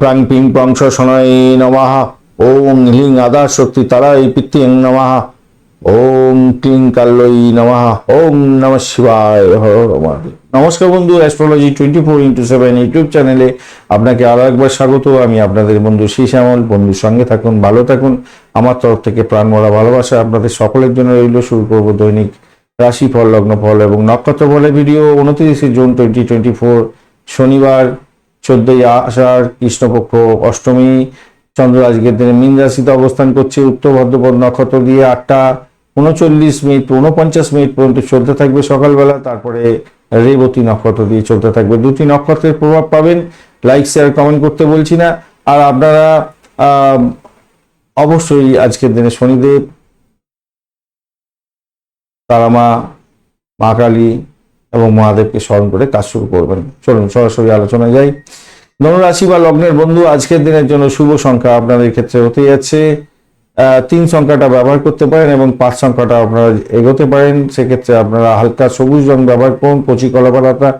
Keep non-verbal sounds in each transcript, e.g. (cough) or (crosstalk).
প্রাং ping pong শনয় নমঃ। ওম হ্লিং আদা শক্তি তারাই পিত্তিং নমঃ। ওম ক্লিং কাল্লই নমঃ। ওম নম শিবায়। নমস্কার বন্ধু, astrology twenty four into seven YouTube চ্যানেলে আপনাকে আরও একবার স্বাগত। আমি আপনাদের বন্ধু শ্যামল বন্ধুর সঙ্গে থাকুন, ভালো থাকুন। আমার তরফ থেকে প্রাণ মরা ভালোবাসা আপনাদের সকলের জন্য রইল। শুরু করব দৈনিক রাশি ফল এবং নক্ষত্র ফলের ভিডিও। উনত্রিশে জুন টোয়েন্টি টোয়েন্টি ফোর, শনিবার। চোদ্দই আষাঢ় কৃষ্ণপক্ষ অষ্টমী চন্দ্র আজকের দিনে মীন রাশিতে অবস্থান করছে। উত্তর ভদ্রপদ নক্ষত্র দিয়ে আটটা, উনচল্লিশ মিনিট উনপঞ্চাশ মিনিট পর্যন্ত চলতে থাকবে সকালবেলা। তারপরে রেবতী নক্ষত্র দিয়ে চলতে থাকবে। দুটি নক্ষত্রের প্রভাব পাবেন। লাইক, শেয়ার, কমেন্ট করতে বলছি না। আর আপনারা অবশ্যই আজকের দিনে শনিদেব, তারামা, মা কালী এবং মহাদেবকে স্মরণ করে কাজ শুরু করবেন। চলুন, সরাসরি আলোচনায় যাই। ধনুরাশি বা লগ্নের বন্ধু, আজকের দিনের জন্য শুভ সংখ্যা আপনাদের ক্ষেত্রে হতে যাচ্ছে। তিন সংখ্যাটা ব্যবহার করতে পারেন এবং পাঁচ সংখ্যাটা আপনারা এগোতে পারেন। সেক্ষেত্রে আপনারা হালকা সবুজ রং ব্যবহার করুন, কচি কলাপাতা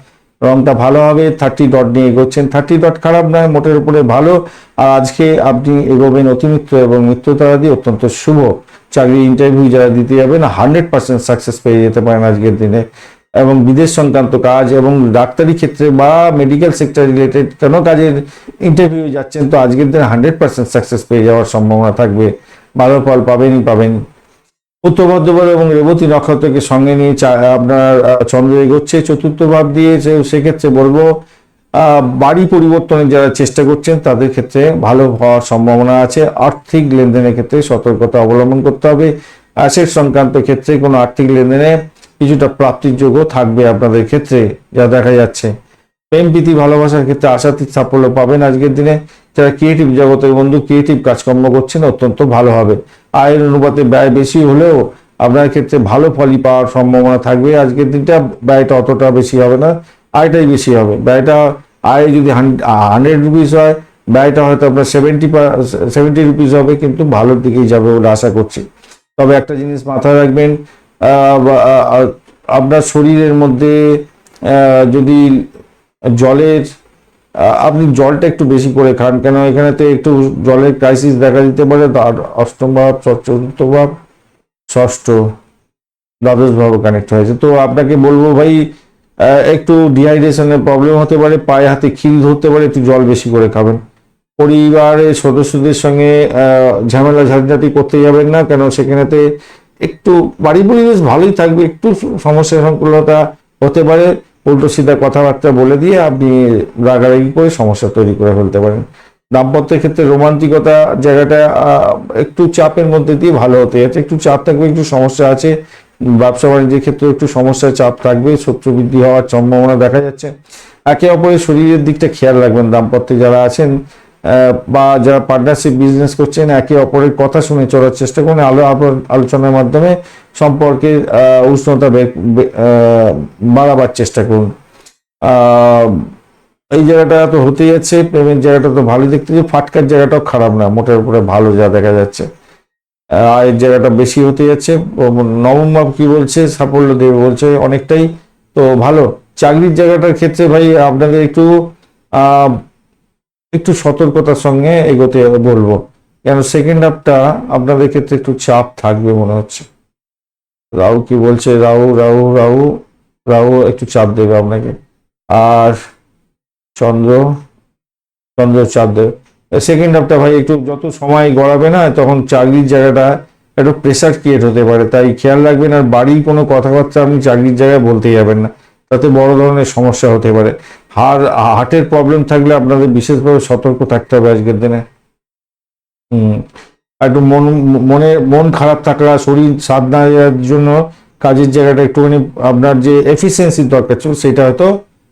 রংটা ভালো হবে। থার্টি ডট নিয়ে এগোচ্ছেন। থার্টি ডট খারাপ নয়, মোটের উপরে ভালো। আর আজকে আপনি এগোবেন অতিমিত্র এবং মিত্র তারা দিয়ে অত্যন্ত শুভ। চাকরি ইন্টারভিউ যারা দিতে যাবেন হান্ড্রেড পার্সেন্ট সাকসেস পেয়ে যেতে পারেন আজকের দিনে। এবং বিদেশ সংক্রান্ত কাজ এবং ডাক্তারি ক্ষেত্রে বা মেডিকেল সেক্টর রিলেটেড কোনো কাজের ইন্টারভিউ যাচ্ছেন, তো আজকের দিন হান্ড্রেড পার্সেন্ট সাকসেস পেয়ে যাওয়ার সম্ভাবনা থাকবে। ভালো ফল পাবেনই পাবেন। উত্তর ভদ্রপদ এবং রেবতী নক্ষত্রকে সঙ্গে নিয়ে আপনার চন্দ্র এগোচ্ছে, চতুর্থ ভাব দিয়ে সেক্ষেত্রে বলব বাড়ি পরিবর্তনের যারা চেষ্টা করছেন, তাদের ক্ষেত্রে ভালো হওয়ার সম্ভাবনা আছে। আর্থিক লেনদেনের ক্ষেত্রে সতর্কতা অবলম্বন করতে হবে। অ্যাসেট সংক্রান্ত ক্ষেত্রে কোনো আর্থিক লেনদেনে কিছুটা প্রাপ্তির যোগ্য থাকবে আপনাদের ক্ষেত্রে, যা দেখা যাচ্ছে। প্রেম, প্রীতি, ভালোবাসার ক্ষেত্রে আশাতীত সাফল্য পাবেন আজকের দিনে। যারা ক্রিয়েটিভ জগতের বন্ধু ক্রিয়েটিভ কাজকর্ম করছেন, অত্যন্ত ভালো হবে। আয়ের অনুপাতে ব্যয় বেশি হলেও আপনার ক্ষেত্রে ভালো ফলই পাওয়ার সম্ভাবনা থাকবে। আজকের দিনটা ব্যয়টা অতটা বেশি হবে না, আয়টাই বেশি হবে। ব্যয়টা, আয় যদি হান্ড্রেড রুপিস হয়, ব্যয়টা হয়তো আপনার সেভেন্টি সেভেন্টি রুপিস হবে, কিন্তু ভালোর দিকেই যাবে বলে আশা করছি। তবে একটা জিনিস মাথায় রাখবেন আপনার শরীরের মধ্যে যদি জলের আপনি জলটা একটু বেশি করে খান কেন এখানেতে একটু জলের ক্রাইসিস দেখা দিতে পারে আর অষ্টম ভাব চতুর্থ ভাব, ষষ্ঠ, দ্বাদশ ভাব কানেক্ট হয়েছে। তো আপনাকে বলব ভাই একটু ডিহাইড্রেশনের প্রবলেম হতে পারে, পায়ে হাতে খিল ধরতে পারে, একটু জল বেশি করে খাবেন। পরিবারের সদস্যদের সঙ্গে ঝামেলা ঝাঁঝাটি করতে যাবেন না, কেন সেখানেতে একটু বাড়ি পরিবেশ ভালোই থাকবে, একটু সমস্যা সংকুলতা হতে পারে। উল্টো সিধা কথাবার্তা বলে দিয়ে আপনি রাগারাগি করে সমস্যা তৈরি করে ফেলতে পারেন। দাম্পত্যের ক্ষেত্রে রোমান্টিকতা জায়গাটা একটু চাপের মধ্যে দিয়ে ভালো হতে যাচ্ছে। একটু চাপ থাকবে, একটু সমস্যা আছে। ব্যবসা বাণিজ্যের ক্ষেত্রে একটু সমস্যা চাপ থাকবে, শত্রু বৃদ্ধি হওয়ার সম্ভাবনা দেখা যাচ্ছে। একে অপরের শরীরের দিকটা খেয়াল রাখবেন। দাম্পত্যে যারা আছেন বা যারা পার্টনারশিপ বিজনেস করছেন, একে অপরের কথা শুনে চলার চেষ্টা করুন। আলো আলো- আলোচনার মাধ্যমে সম্পর্কে উষ্ণতা বাড়াবার চেষ্টা করুন। এই জায়গাটা তো হতে যাচ্ছে প্রেমের জায়গাটা তো ভালো দেখতে যে ফাটকার জায়গাটাও খারাপ না, মোটের উপরে ভালো যা দেখা যাচ্ছে। আয়ের জায়গাটা বেশি হতে যাচ্ছে নবম ভাব কি বলছে, সাফল্য দেবে বলছে, অনেকটাই তো ভালো। চাকরির জায়গাটার ক্ষেত্রে ভাই, আপনাদের একটু একটু সতর্কতার সঙ্গে এগোতে বলব। কেন সেকেন্ড হাফটা আপনাদের ক্ষেত্রে একটু চাপ থাকবে মনে হচ্ছে। রাহু কি বলছে? রাহু রাহু রাহু রাহু একটু চাপ দেবে আপনাকে। আর চন্দ্র চন্দ্র চাপ দেবে। সেকেন্ড হাফটা ভাই একটু যত সময় গড়াবে না, তখন চাকরির জায়গাটা একটু প্রেশার ক্রিয়েট হতে পারে। তাই খেয়াল রাখবেন, আর বাড়ির কোনো কথাবার্তা আপনি চাকরির জায়গায় বলতে যাবেন না। তাতে বড় ধরনের সমস্যা হতে পারে। হার হার্টের প্রবলেম থাকলে আপনাদের বিশেষভাবে সতর্ক থাকতে হবে আজকের দিনে। হুম, একটু মন, মনে, মন খারাপ থাকা শরীর সাথ না জন্য কাজের জায়গাটা একটুখানি আপনার যে এফিসিয়েন্সির দরকার ছিল, সেটা হয়তো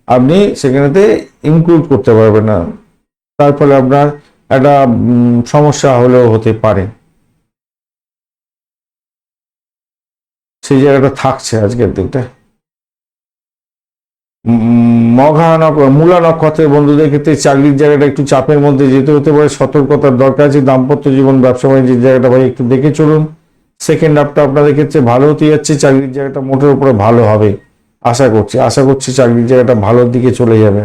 আপনি সেখানেতে ইনক্লুড করতে পারবেন না। তার ফলে আপনার একটা সমস্যা হলেও হতে পারে। সেই জায়গাটা থাকছে আজকের দিনটা। মঘা মূলা নক্ষত্রের বন্ধুদের ক্ষেত্রে চাকরির জায়গাটা একটু চাপের মধ্যে যেতে হতে পারে। সতর্কতার দরকার আছে দাম্পত্য জীবন ব্যবসা বাণিজ্যের জায়গাটা ভাই একটু দেখে চলুন। সেকেন্ড হাফটা আপনাদের ক্ষেত্রে ভালো হতে যাচ্ছে চাকরির জায়গাটা মোটের উপরে ভালো হবে আশা করছি। আশা করছি চাকরির জায়গাটা ভালোর দিকে চলে যাবে।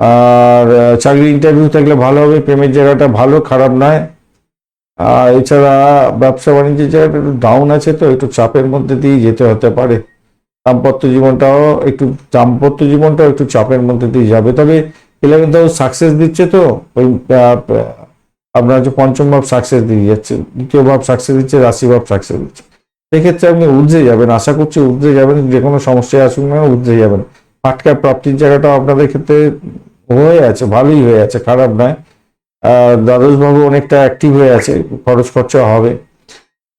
আর আহ, চাকরি ইন্টারভিউ থাকলে ভালো হবে প্রেমের জায়গাটা ভালো খারাপ নয়। আর এছাড়া ব্যবসা বাণিজ্যের জায়গাটা একটু ডাউন আছে তো একটু চাপের মধ্যে দিয়ে যেতে হতে পারে। দাম্পত্য জীবনটাও একটু, দাম্পত্য জীবনটাও একটু চাপের মধ্যে দিয়ে যাবে। তবে ইলেভেন্থ হাউস সাকসেস দিচ্ছে তো, ওই আপনার হচ্ছে পঞ্চম ভাব সাকসেস দিয়ে যাচ্ছে, দ্বিতীয় ভাব সাকসেস দিচ্ছে, রাশি ভাব সাকসেস দিচ্ছে। সেক্ষেত্রে আপনি উর্ধে যাবেন, আশা করছি উর্ধে যাবেন, যে কোনো সমস্যায় আসুক না উর্ধে যাবেন। ফাটকার প্রাপ্তির জায়গাটা আপনাদের ক্ষেত্রে হয়ে আছে, ভালোই হয়ে আছে, খারাপ নয়। দ্বাদশ বাবু অনেকটা অ্যাক্টিভ হয়ে আছে, খরচ খরচা হবে।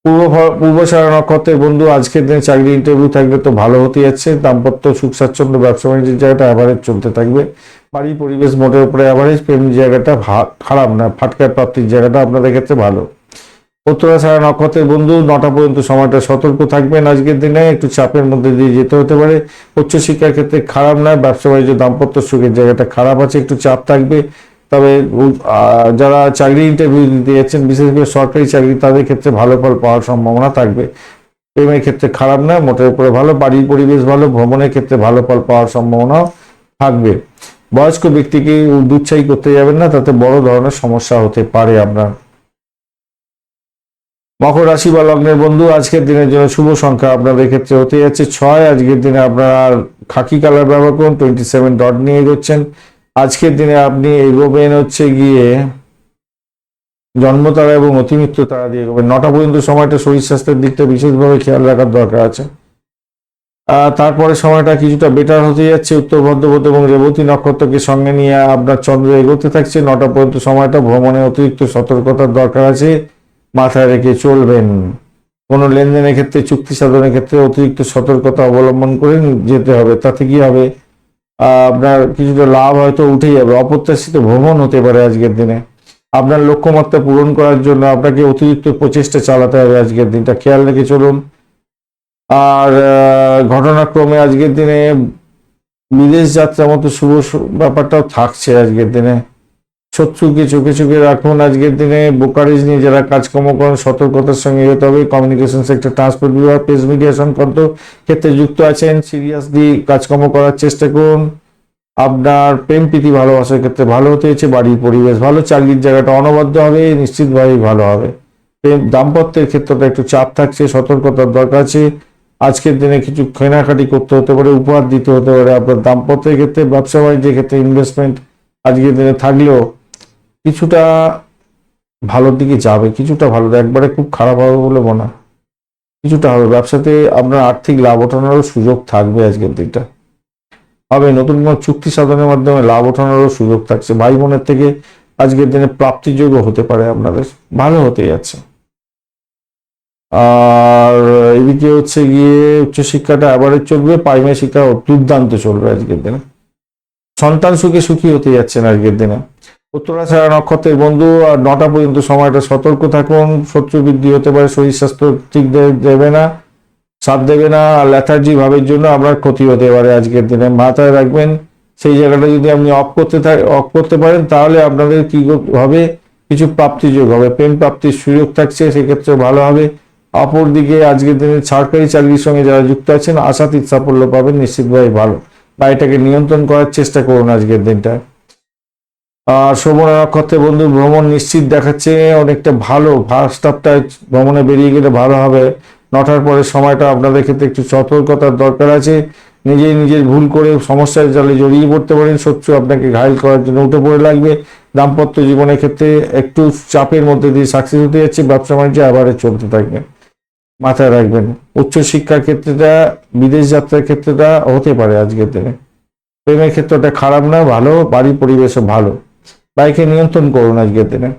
পূর্ব পূর্বসারা নক্ষত্রের বন্ধু, আজকের দিনে চাকরি ইন্টারভিউ থাকবে তো ভালো হতে যাচ্ছে। দাম্পত্য সুখ স্বাচ্ছন্দ্য, ব্যবসা বাণিজ্যের জায়গাটা অ্যাভারেজ চলতে থাকবে। বাড়ি পরিবেশ মোটের উপরে অ্যাভারেজ প্রেম জায়গাটা খারাপ না। ফাটকার প্রাপ্তির জায়গাটা আপনাদের ক্ষেত্রে ভালো। উত্তরা ছাড়া নক্ষত্রের বন্ধু, নটা পর্যন্ত সময়টা সতর্ক থাকবেন। আজকের দিনে একটু চাপের মধ্যে দিয়ে যেতে হতে পারে। উচ্চশিক্ষার ক্ষেত্রে খারাপ নয় ব্যবসা বাণিজ্য, দাম্পত্য সুখের জায়গাটা খারাপ আছে, একটু চাপ থাকবে। তবে যারা চাকরি ইন্টারভিউ দিতে যাচ্ছেন, বিশেষ করে সরকারি চাকরি, তাদের ক্ষেত্রে ভালো ফল পাওয়ার সম্ভাবনা থাকবে। প্রেমের ক্ষেত্রে খারাপ নয় মোটের উপরে ভালো, বাড়ির পরিবেশ ভালো, ভ্রমণের ক্ষেত্রে ভালো ফল পাওয়ার সম্ভাবনাও থাকবে। বয়স্ক ব্যক্তিকে দুচ্ছাই করতে যাবেন না, তাতে বড় ধরনের সমস্যা হতে পারে আপনার মকর রাশি বা লগ্নের বন্ধু, আজকের দিনের জন্য শুভ সংখ্যা আপনাদের ক্ষেত্রে হতে যাচ্ছে ছয়। আজকের দিনে আপনারা খাকি কালার ব্যবহার করুন টোয়েন্টি সেভেন ডট নিয়ে এগোচ্ছেন। আজকের দিনে আপনি এগোবেন হচ্ছে গিয়ে জন্মতারা এবং অতিমিত্র তারা দিয়ে এগোবেন। নটা পর্যন্ত সময়টা শরীর স্বাস্থ্যের দিকটা বিশেষভাবে খেয়াল রাখার দরকার আছে। তারপরে সময়টা কিছুটা বেটার হতে যাচ্ছে উত্তর ভদ্রপদ এবং রেবতী নক্ষত্রকে সঙ্গে নিয়ে আপনার চন্দ্র এগোতে থাকছে। নটা পর্যন্ত সময়টা ভ্রমণে অতিরিক্ত সতর্কতার দরকার আছে। মাথায় রেখে চলবেন। কোনো লেনদেনের ক্ষেত্রে, চুক্তি সাধনের ক্ষেত্রে অতিরিক্ত সতর্কতা অবলম্বন করে যেতে হবে। তাতে কি হবে? আপনার কিছুটা লাভ হয়তো উঠে যাবে। অপ্রত্যাশিত ভ্রমণ হতে পারে আজকের দিনে। আপনার লক্ষ্যমাত্রা পূরণ করার জন্য আপনাকে অতিরিক্ত প্রচেষ্টা চালাতে হবে আজকের দিনটা। খেয়াল রেখে চলুন। আর ঘটনাক্রমে আজকের দিনে বিদেশ যাত্রা মতো শুভ ব্যাপারটাও থাকছে আজকের দিনে। শত্রুকে চোখে চোখে রাখুন। আজকের দিনে বোকারেজ নিয়ে যারা কাজকর্ম করেন, সতর্কতার সঙ্গে এগোতে হবে। কমিউনিকেশন সেক্টর ট্রান্সপোর্ট বিভাগ প্রেস মিডিয়া সংক্রান্ত ক্ষেত্রে যুক্ত আছেন। সিরিয়াসলি কাজকর্ম করার চেষ্টা করুন। আপনার প্রেম, প্রীতি, ভালোবাসার ক্ষেত্রে ভালো হতে হচ্ছে বাড়ির পরিবেশ ভালো, চাকরির জায়গাটা অনবদ্য হবে, নিশ্চিতভাবেই ভালো হবে। প্রেম, দাম্পত্যের ক্ষেত্রটা একটু চাপ থাকছে, সতর্কতার দরকার আছে। আজকের দিনে কিছু কেনাকাটি করতে হতে পারে, উপহার দিতে হতে পারে। আপনার দাম্পত্যের ক্ষেত্রে ব্যবসা বাণিজ্যের ক্ষেত্রে ইনভেস্টমেন্ট আজকের দিনে থাকলেও কিছুটা ভালোর দিকে যাবে, কিছুটা ভালো, একবারে খুব খারাপ হবে বলে মনে হয়। কিছুটা হবে, ব্যবসাতে আপনার আর্থিক লাভ ওঠানোরও সুযোগ থাকবে আজকের দিনটা। হবে, নতুন কোনো চুক্তি সাধনের মাধ্যমে লাভ ওঠানোরও সুযোগ থাকছে। ভাই বোনের থেকে আজকের দিনে প্রাপ্তিযোগ্য হতে পারে আপনাদের। ভালো হতে যাচ্ছে। আর এদিকে হচ্ছে গিয়ে উচ্চশিক্ষাটা অ্যাভারেজ চলবে প্রাইমারি শিক্ষা দুর্দান্ত চলবে আজকের দিনে। সন্তান সুখে সুখী হতে যাচ্ছেন আজকের দিনে। উত্তরাছাড়া নক্ষত্রের বন্ধু, আর নটা পর্যন্ত সময়টা সতর্ক থাকুন। শত্রু বৃদ্ধি হতে পারে, শরীর স্বাস্থ্য ঠিক দেবে না, সাথ দেবে না, আর ল্যাথার্জি ভাবের জন্য আপনার ক্ষতি হতে পারে আজকের দিনে। মাথায় রাখবেন, সেই জায়গাটা যদি আপনি অফ করতে অফ করতে পারেন, তাহলে আপনাদের কি হবে? কিছু প্রাপ্তিযোগ হবে। প্রেম প্রাপ্তির সুযোগ থাকছে সেক্ষেত্রে ভালো হবে। অপরদিকে আজকের দিনে সরকারি চাকরির সঙ্গে যারা যুক্ত আছেন, আশাতীত সাফল্য পাবেন, নিশ্চিতভাবে ভালো। বা এটাকে নিয়ন্ত্রণ করার চেষ্টা করুন আজকের দিনটা। শোভন নক্ষত্রে বন্ধু ভ্রমণ নিশ্চিত দেখাচ্ছে, অনেকটা ভালো। ফার্স্ট হাফটা ভ্রমণে বেরিয়ে গেলে ভালো হবে। নটার পরে সময়টা আপনাদের ক্ষেত্রে একটু সতর্কতার দরকার আছে। নিজেই নিজের ভুল করে সমস্যার জালে জড়িয়ে পড়তে পারেন। শত্রু আপনাকে ঘায়ল করার জন্য উঠে পড়ে লাগবে। দাম্পত্য জীবনের ক্ষেত্রে একটু চাপের মধ্যে দিয়ে সাকসেস হতে যাচ্ছে। ব্যবসা বাণিজ্য আবারে চলতে থাকবে। মাথায় রাখবেন, উচ্চশিক্ষার ক্ষেত্রেটা, বিদেশ যাত্রার ক্ষেত্রেটা হতে পারে আজকের দিনে। প্রেমের ক্ষেত্রটা খারাপ না ভালো। বাড়ির পরিবেশও ভালো। বাইকে নিয়ন্ত্রণ করুন আজকের দিনে।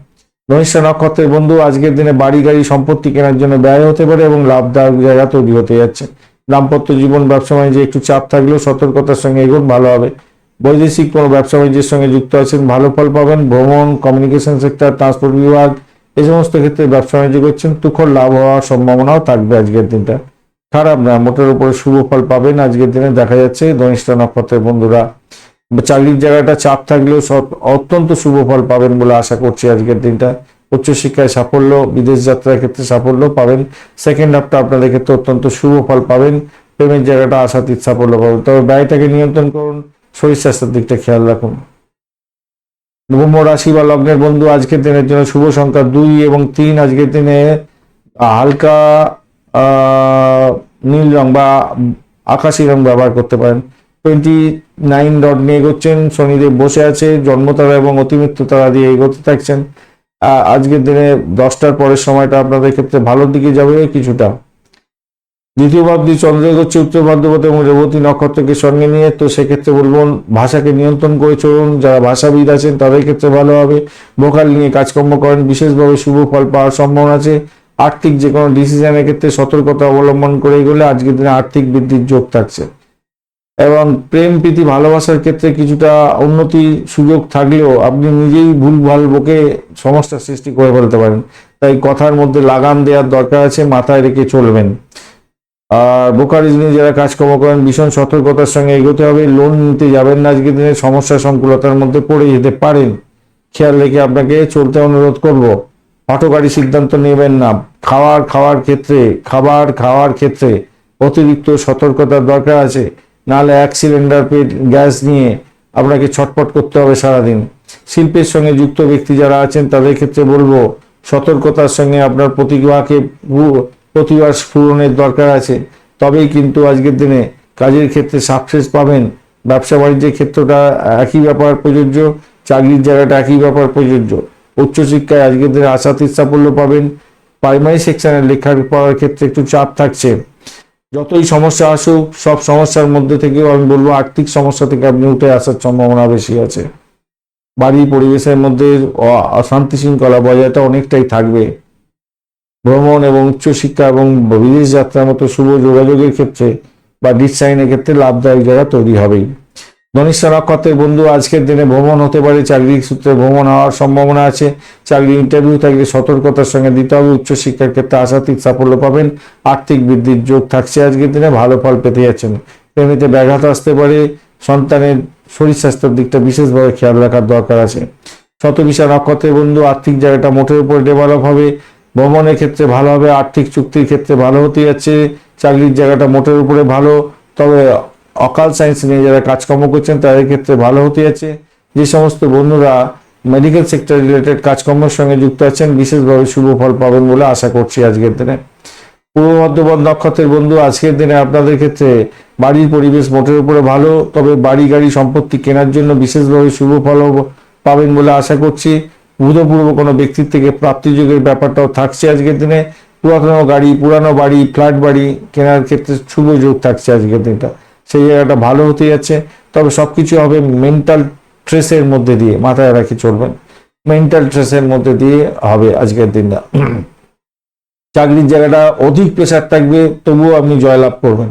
ধনিষ্ঠা নক্ষত্রের বন্ধু আজকের দিনে বাড়ি গাড়ি সম্পত্তি কেনার জন্য ব্যয় হতে পারে এবং লাভদায়ক জায়গা তৈরি হতে যাচ্ছে। দাম্পত্য জীবন, ব্যবসা বাণিজ্যে একটু চাপ থাকলেও সতর্কতার সঙ্গে এগোন, ভালো হবে। বৈদেশিক কোনো ব্যবসা বাণিজ্যের সঙ্গে যুক্ত আছেন, ভালো ফল পাবেন, ভ্রমণ কমিউনিকেশন সেক্টর ট্রান্সপোর্ট বিভাগ, এই সমস্ত ক্ষেত্রে ব্যবসা বাণিজ্য করছেন, তুখর লাভ হওয়ার সম্ভাবনাও থাকবে আজকের দিনটা। খারাপ না, মোটের উপরে শুভ ফল পাবেন আজকের দিনে, দেখা যাচ্ছে ধনিষ্ঠা নক্ষত্রের বন্ধুরা। চাকরির জায়গাটা চাপ থাকলেও অত্যন্ত শুভ ফল পাবেন বলে আশা করছি আজকের দিনটা। উচ্চশিক্ষায় সাফল্য, বিদেশ যাত্রার ক্ষেত্রে সাফল্য পাবেন। সেকেন্ড হাফটা আপনাদের ক্ষেত্রে অত্যন্ত শুভ ফল পাবেন। প্রেমের জায়গাটা আশাতীত সাফল্য পাবেন। তবে ব্যয়টাকে নিয়ন্ত্রণ করুন। শরীর স্বাস্থ্যের দিকটা খেয়াল রাখুন। কুম্ভ রাশি বা লগ্নের বন্ধু আজকের দিনের জন্য শুভ সংখ্যা দুই এবং তিন। আজকের দিনে হালকা নীল রং বা আকাশি রং ব্যবহার করতে পারেন। টোয়েন্টি নাইন ডট নিয়ে এগোচ্ছেন, শনিদেব বসে আছে, জন্মতারা এবং অতিমৃত্যু তারা দিয়ে এগোতে থাকছেন। আজকের দিনে দশটার পরের সময়টা আপনাদের ক্ষেত্রে ভালোর দিকে যাবে কিছুটা। দ্বিতীয় ভাবটি চন্দ্র এগোচ্ছে, উত্তর ভাদ্রপদ এবং রেবতী নক্ষত্রকে সঙ্গে নিয়ে। তো সেক্ষেত্রে বলব, ভাষাকে নিয়ন্ত্রণ করে চলুন, যারা ভাষাবিদ আছেন তাদের ক্ষেত্রে ভালো হবে। ভোকাল নিয়ে কাজকর্ম করেন, বিশেষভাবে শুভ ফল পাওয়ার সম্ভাবনা আছে। আর্থিক যে কোনো ডিসিশনের ক্ষেত্রে সতর্কতা অবলম্বন করে এগোলে আজকের দিনে আর্থিক বৃদ্ধির যোগ থাকছে। এবং প্রেম, প্রীতি, ভালোবাসার ক্ষেত্রে কিছুটা উন্নতি সুযোগ থাকলেও আপনি নিজেই ভুল ভালো বকে সমস্যার সৃষ্টি করে ফেলতে পারেন। তাই কথার মধ্যে লাগাম দেওয়ার দরকার আছে, মাথায় রেখে চলবেন। আর ব্রোকারেজ নিয়ে যারা কাজকর্ম করেন, ভীষণ সতর্কতার সঙ্গে এগোতে হবে। লোন নিতে যাবেন না আজকের দিনে, সমস্যা সংকুলতার মধ্যে পড়ে যেতে পারেন। খেয়াল রেখে আপনাকে চলতে অনুরোধ করব। হটকারী সিদ্ধান্ত নেবেন না। খাওয়ার খাওয়ার ক্ষেত্রে, খাবার খাওয়ার ক্ষেত্রে অতিরিক্ত সতর্কতার দরকার আছে। নাহলে এক সিলিন্ডার পেট গ্যাস নিয়ে আপনাকে ছটপট করতে হবে সারাদিন। শিল্পের সঙ্গে যুক্ত ব্যক্তি যারা আছেন, তাদের ক্ষেত্রে বলব, সতর্কতার সঙ্গে আপনার প্রতিভাকে প্রতিভা স্ফুরণের দরকার আছে। তবেই কিন্তু আজকের দিনে কাজের ক্ষেত্রে সাকসেস পাবেন। ব্যবসা বাণিজ্যের ক্ষেত্রটা একই ব্যাপার প্রযোজ্য, চাকরির জায়গাটা একই ব্যাপার প্রযোজ্য। উচ্চশিক্ষায় আজকের দিনে আশাতীত সাফল্য পাবেন। প্রাইমারি সেকশনের লেখার পড়ার ক্ষেত্রে একটু চাপ থাকছে। যতই সমস্যা আসুক, সব সমস্যার মধ্যে থেকেও আমি বলব, আর্থিক সমস্যা থেকে আপনি উঠে আসার সম্ভাবনা বেশি আছে। বাড়ি পরিবেশের মধ্যে অশান্তি শৃঙ্খলা বজায়টা অনেকটাই থাকবে। ভ্রমণ এবং উচ্চশিক্ষা এবং বিদেশ যাত্রার মতো শুভ যোগাযোগের ক্ষেত্রে বা ডিসাইনের ক্ষেত্রে লাভদায়ক জায়গা তৈরি হবেই। ধনিষ্ঠা নক্ষত্রের বন্ধু আজকের দিনে ভ্রমণ হতে পারে চাকরির সূত্রে ভ্রমণ হওয়ার সম্ভাবনা আছে। চাকরি ইন্টারভিউ থাকলে সতর্কতার সঙ্গে দিতে হবে। উচ্চশিক্ষার ক্ষেত্রে আশাতীত সাফল্য পাবেন। আর্থিক বৃদ্ধির যোগ থাকছে আজকের দিনে, ভালো ফল পেতে যাচ্ছেন। প্রেমিতে ব্যাঘাত আসতে পারে। সন্তানের শরীর স্বাস্থ্যের দিকটা বিশেষভাবে খেয়াল রাখার দরকার আছে। শতবিশা নক্ষত্রের বন্ধু আর্থিক জায়গাটা মোটের উপর ডেভেলপ হবে। ভ্রমণের ক্ষেত্রে ভালো হবে। আর্থিক চুক্তির ক্ষেত্রে ভালো হতে যাচ্ছে। চাকরির জায়গাটা মোটের উপরে ভালো। তবে অকাল সায়েন্স নিয়ে যারা কাজকর্ম করছেন, তাদের ক্ষেত্রে ভালো হতে যাচ্ছে। যে সমস্ত বন্ধুরা মেডিকেল সেক্টর রিলেটেড কাজকর্মের সঙ্গে যুক্ত আছেন, বিশেষভাবে শুভ ফল পাবেন বলে আশা করছি আজকের দিনে। পূর্ব বর্ধমান নক্ষত্রের বন্ধু, আজকের দিনে আপনাদের ক্ষেত্রে বাড়ির পরিবেশ মোটের উপরে ভালো, তবে বাড়ি গাড়ি সম্পত্তি কেনার জন্য বিশেষভাবে শুভ ফল পাবেন বলে আশা করছি। ভূতপূর্ব কোনো ব্যক্তির থেকে প্রাপ্তিযোগের ব্যাপারটাও থাকছে আজকের দিনে। পুরাতন গাড়ি, পুরানো বাড়ি ফ্ল্যাট বাড়ি কেনার ক্ষেত্রে শুভ যোগ থাকছে আজকের দিনটা। সেই জায়গাটা ভালো হতে যাচ্ছে। তবে সবকিছু হবে মেন্টাল স্ট্রেসের মধ্যে দিয়ে, মাথায় রাখি চলবেন। মেন্টাল স্ট্রেসের মধ্যে দিয়ে হবে আজকের দিনটা। (clears throat) চাকরির জায়গাটা অধিক প্রেশার থাকবে, তবুও আপনি জয়লাভ করবেন।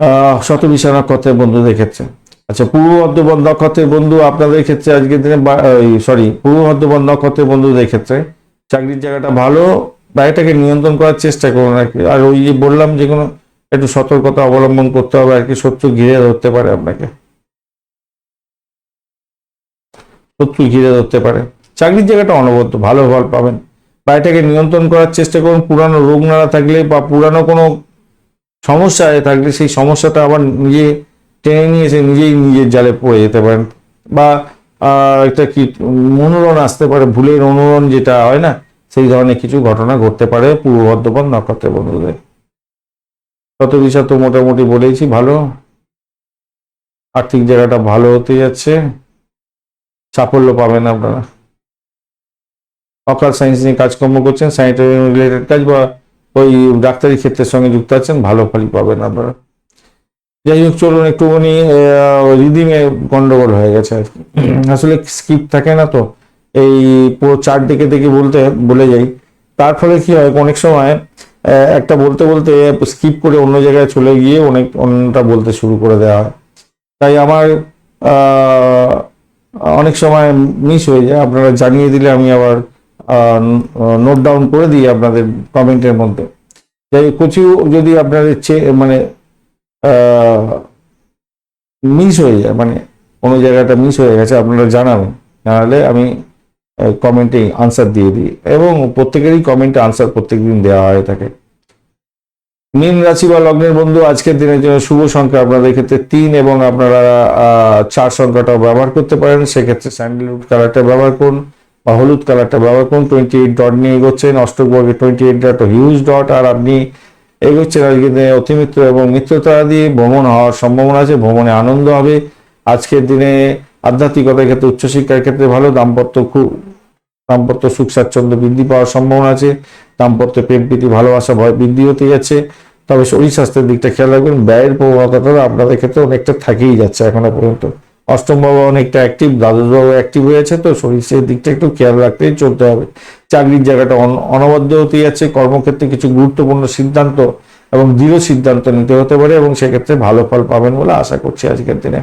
আহ, শতবিশা নক্ষত্রের বন্ধুদের ক্ষেত্রে। আচ্ছা পূর্ব বর্ধমান নক্ষত্রের বন্ধু আপনাদের ক্ষেত্রে আজকের দিনে সরি পূর্ব বর্ধমান নক্ষত্রের বন্ধুদের ক্ষেত্রে চাকরির জায়গাটা ভালো ব্যয়টাকে নিয়ন্ত্রণ করার চেষ্টা করুন আর কি। আর ওই যে বললাম যে কোনো একটু সতর্কতা অবলম্বন করতে হবে আর কি, শত্রু ঘিরে ধরতে পারে আপনাকে। শত্রু ঘিরে ধরতে পারে। চাকরির জায়গাটা অনবদ্য, ভালো ফল পাবেন। ব্যয়টাকে নিয়ন্ত্রণ করার চেষ্টা করুন, পুরানো রোগ নাড়া থাকলে বা পুরানো কোনো সমস্যায় থাকলে সেই সমস্যাটা আবার নিজে টেনে নিয়ে এসে নিজেই নিজের জালে পড়ে যেতে পারেন। বা একটা কি মনোরণ আসতে পারে, ভুলের অনুরণ যেটা হয় না, সেই ধরনের কিছু ঘটনা ঘটতে পারে পূর্ব বর্ধমান নক্ষত্রের বন্ধুদের। কত বিষয় তো মোটামুটি বলেইছি, ভালো। আর্থিক জায়গাটা ভালো হতে যাচ্ছে। সাফল্য পাবেন আপনারা। অকাল সায়েন্স নিয়ে কাজকর্ম করছেন স্যানিটারি রিলেটেড কাজ বা ওই ডাক্তারি ক্ষেত্রের সঙ্গে যুক্ত আছেন, ভালো ফলই পাবেন আপনারা। যাই হোক, চলুন একটুখানি রিদিমে গন্ডগোল হয়ে গেছে আর কি। আসলে স্কিপ থাকে না তো, এই পুরো চার্ট দেখে দেখে বলতে, বলে যাই। তার ফলে কি হয়, অনেক সময় একটা বলতে বলতে স্কিপ করে অন্য জায়গায় চলে গিয়ে অনেক অন্যটা বলতে শুরু করে দেওয়া হয়। তাই আমার অনেক সময় মিস হয়ে যায়। আপনারা জানিয়ে দিলে আমি আবার নোট ডাউন করে দিই আপনাদের কমেন্টের মধ্যে। যাই কিছু যদি আপনাদের মানে মিস হয়ে যায় মানে কোনো জায়গাটা মিস হয়ে গেছে, আপনারা জানাবেন। নাহলে আমি কমেন্টে আনসার দিয়ে দিই। এবং প্রত্যেকেরই কমেন্টে আনসার প্রত্যেকদিন দেওয়া হয়ে থাকে। মীন রাশি বা লগ্নের বন্ধু, আজকের দিনের জন্য শুভ সংখ্যা আপনাদের ক্ষেত্রে তিন এবং আপনারা চার সংখ্যাটাও ব্যবহার করতে পারেন। সেক্ষেত্রে স্যান্ডেলউড কালারটা ব্যবহার করুন বা হলুদ কালারটা ব্যবহার করুন। টোয়েন্টি এইট ডট নিয়ে এগোচ্ছেন। অষ্টকবর্গে twenty eight dot huge dot আর আপনি এগোচ্ছেন আজকে অতিমিত্র এবং মিত্রতারা দিয়ে। ভ্রমণ হওয়ার সম্ভাবনা আছে। ভ্রমণে আনন্দ হবে। আজকের দিনে আধ্যাত্মিকতার ক্ষেত্রে উচ্চশিক্ষার ক্ষেত্রে ভালো, দাম্পত্য খুব, দাম্পত্য সুখ স্বাচ্ছন্দ্য বৃদ্ধি পাওয়ার সম্ভাবনা আছে, দাম্পত্য প্রেম প্রীতি, ভালোবাসা, ভয় বৃদ্ধি হতে যাচ্ছে। তবে শরীর স্বাস্থ্যের দিকটা খেয়াল রাখবেন, ব্যয়ের প্রবণতাটা আপনাদের ক্ষেত্রে অনেকটা থেকেই যাচ্ছে এখনও পর্যন্ত। অষ্টম বাবা অনেকটা অ্যাক্টিভ দ্বাদশ বাবা অ্যাক্টিভ হয়েছে তো শরীর শরীরের দিকটা একটু খেয়াল রাখতেই চলতে হবে। চাকরির জায়গাটা অন- অনবদ্য হতে যাচ্ছে, কর্মক্ষেত্রে কিছু গুরুত্বপূর্ণ সিদ্ধান্ত এবং দৃঢ় সিদ্ধান্ত নিতে হতে পারে এবং সেক্ষেত্রে ভালো ফল পাবেন বলে আশা করছি আজকের দিনে।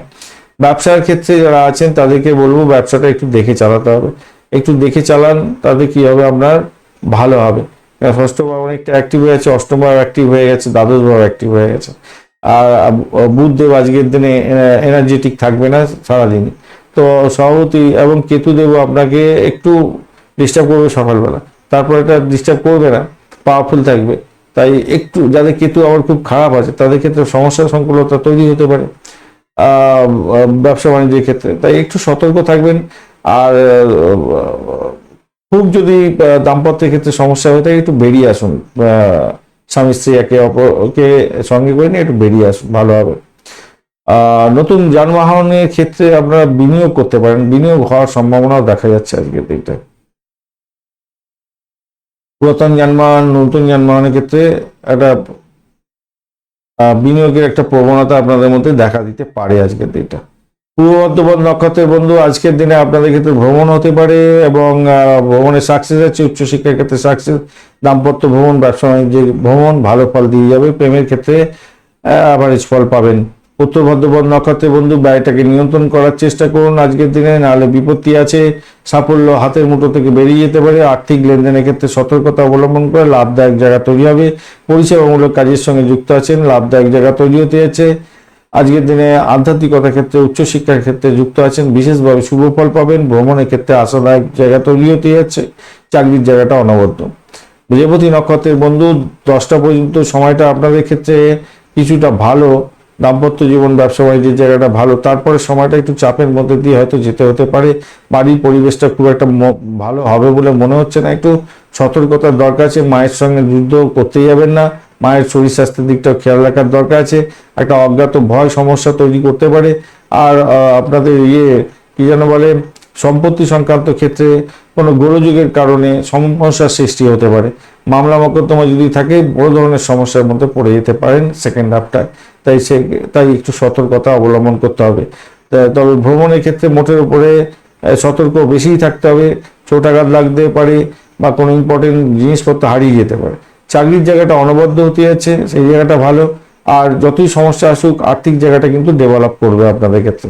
ব্যবসার ক্ষেত্রে যারা আছেন, তাদেরকে বলব ব্যবসাটা একটু দেখে চালাতে হবে। একটু দেখে চালান, তাতে কি হবে? আপনার ভালো হবে। কারণ ষষ্ঠ ভাব অনেকটা অ্যাক্টিভ হয়ে গেছে, অষ্টম ভাব অ্যাক্টিভ হয়ে গেছে, দ্বাদশ ভাব অ্যাক্টিভ হয়ে গেছে। আর বুধদেব আজকের দিনে এনার্জেটিক থাকবে না সারাদিনই। তো সভাপতি এবং কেতুদেব আপনাকে একটু ডিস্টার্ব করবে সকালবেলা। তারপর এটা ডিস্টার্ব করবে না পাওয়ারফুল থাকবে। তাই একটু, যাদের কেতু আবার খুব খারাপ আছে, তাদের ক্ষেত্রে সমস্যা সংকুলতা তৈরি হতে পারে। ব্যবসা বাণিজ্যের ক্ষেত্রে। তাই একটু সতর্ক থাকবেন। আর খুব যদি দাম্পত্যের ক্ষেত্রে সমস্যা হয়ে থাকে একটু বেরিয়ে আসুন। স্বামী, স্ত্রী একে অপরকে সঙ্গে করে নিয়ে একটু বেরিয়ে আসুন, ভালো হবে। নতুন যানবাহনের ক্ষেত্রে আপনারা বিনিয়োগ করতে পারেন। বিনিয়োগ হওয়ার সম্ভাবনাও দেখা যাচ্ছে আজকের দিকটা পুরাতন যানবাহন, নতুন যানবাহনের ক্ষেত্রে একটা বিনিয়োগের একটা প্রবণতা আপনাদের মধ্যে দেখা দিতে পারে আজকের দিনটা। পূর্ব বর্ধমান নক্ষত্রের বন্ধু, আজকের দিনে আপনাদের ক্ষেত্রে ভ্রমণ হতে পারে এবং ভ্রমণে সাকসেস আছে, উচ্চশিক্ষার ক্ষেত্রে সাকসেস দাম্পত্য ভ্রমণ, ব্যবসা বাণিজ্যের ভ্রমণ, ভালো ফল দিয়ে যাবে, প্রেমের ক্ষেত্রে অ্যাভারেজ ফল পাবেন। উত্তর বর্ধমান নক্ষত্রের বন্ধু ব্যয়টাকে নিয়ন্ত্রণ করার চেষ্টা করুন। আজকের দিনে নাহলে বিপত্তি আছে। সাফল্য হাতের মুঠো থেকে বেরিয়ে যেতে পারে। আর্থিক লেনদেনের ক্ষেত্রে সতর্কতা অবলম্বন করে লাভদায়ক জায়গা তৈরি হবে। পরিষেবামূলক কাজের সঙ্গে যুক্ত আছেন। লাভদায়ক জায়গা তৈরি হতে যাচ্ছে। আজকের দিনে আধ্যাত্মিকতার ক্ষেত্রে, উচ্চশিক্ষার ক্ষেত্রে যুক্ত আছেন। বিশেষভাবে শুভ ফল পাবেন। ভ্রমণের ক্ষেত্রে আশাদায়ক জায়গা তৈরি হতে যাচ্ছে। চাকরির জায়গাটা অনবদ্য। বৃহস্পতি নক্ষত্রের বন্ধু, দশটা পর্যন্ত সময়টা আপনাদের ক্ষেত্রে কিছুটা ভালো। দাম্পত্য জীবন, ব্যবসা, বাণিজ্যের জায়গাটা ভালো। তারপরে সময়টা একটু চাপের মধ্যে দিয়ে হয়তো যেতে হতে পারে। বাড়ির পরিবেশটা খুব একটা ভালো হবে বলে মনে হচ্ছে না। একটু সতর্কতার দরকার আছে। মায়ের সঙ্গে যুদ্ধ করতে যাবেন না। মায়ের শরীর স্বাস্থ্যের দিকটাও খেয়াল রাখার দরকার আছে। একটা অজ্ঞাত ভয় সমস্যা তৈরি করতে পারে। আর আপনাদের ইয়ে কি যেন বলে সম্পত্তি সংক্রান্ত ক্ষেত্রে কোনো গোলযোগের কারণে সমস্যার সৃষ্টি হতে পারে। মামলা মকদ্দমা যদি থাকে, বড় ধরনের সমস্যার মধ্যে পড়ে যেতে পারেন সেকেন্ড হাফটায় তাই সে, তাই একটু সতর্কতা অবলম্বন করতে হবে। তবে ভ্রমণের ক্ষেত্রে মোটের উপরে সতর্ক বেশিই থাকতে হবে। চোটাঘাত লাগতে পারে বা কোনো ইম্পর্টেন্ট জিনিসপত্র হারিয়ে যেতে পারে। চাকরির জায়গাটা অনবদ্য হতে যাচ্ছে, সেই জায়গাটা ভালো। আর যতই সমস্যা আসুক, আর্থিক জায়গাটা কিন্তু ডেভেলপ করবে আপনাদের ক্ষেত্রে।